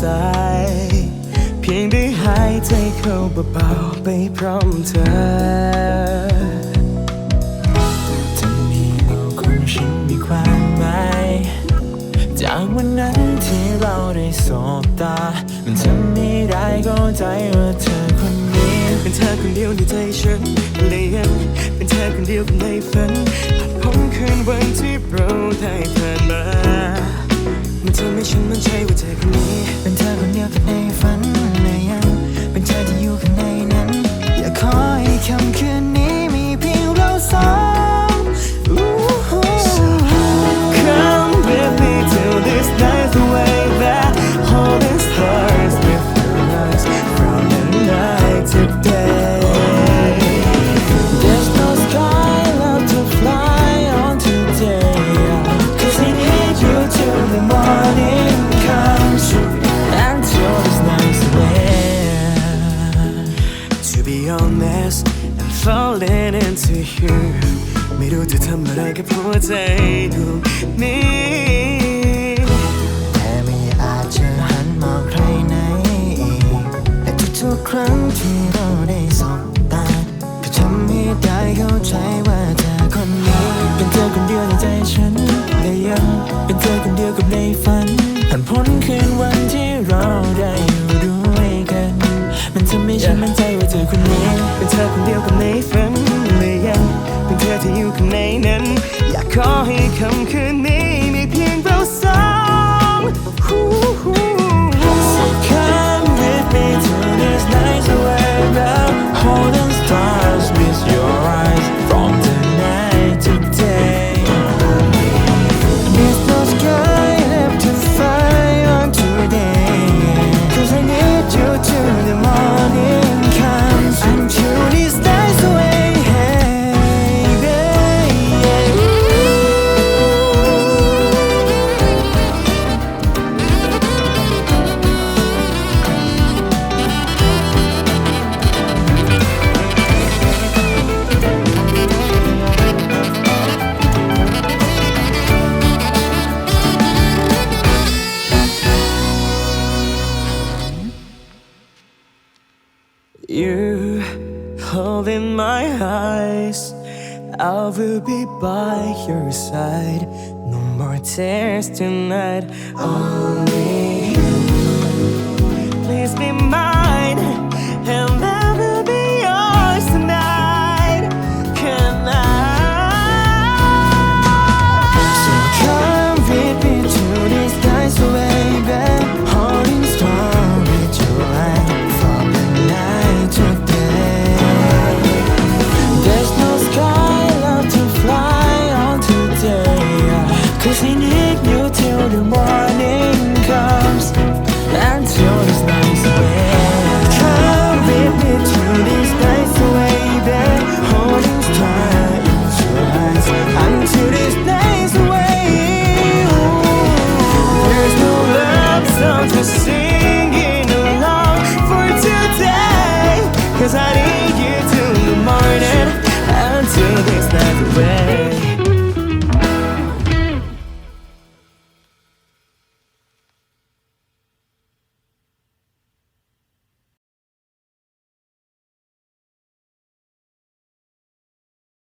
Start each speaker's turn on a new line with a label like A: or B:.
A: สาย เพียงได้หายใจเข้าเบาๆไปพร้อมเธอ
B: เธอมีโลกของฉันมีความหมายจากวันนั้นที่เราได้สบตา มันทำให้ได้เข้าใจว่าเธอคนนี้
A: เป็นเธอคนเดียวในใจฉันเลยยังเป็นเธอคนเดียวในฝันผ่านพ้นคืนวันที่เราได้ผ่านมา มันทำให้ฉันมั่นใจว่าเธอคนนี้ be honest I'm falling into you ไม่รู้จะทำอะไรกับหัวใจดวงนี้
B: แต่ไม่อาจจะหันมองใครไหนอีกและทุกๆครั้งที่เราได้สบตาก็ทำให้ได้เข้าใจว่าเธอคนนี้ เป็นเธอคนเดียวในใจฉันและยังเป็นเธอคนเดียวกับในฝันผ่านพ้นคืนวันที่เราได้อยู่ด้วยกัน มันทำให้ฉันมั่นใจ เธอคนนี้
A: เป็นเธอคนเดียวกับในฝันเลยยังเป็นเธอที่อยู่ข้างในนั้น อยากขอให้คำคืนนี้
B: You
A: holding my eyes. I will be by your side. No more tears tonight. Only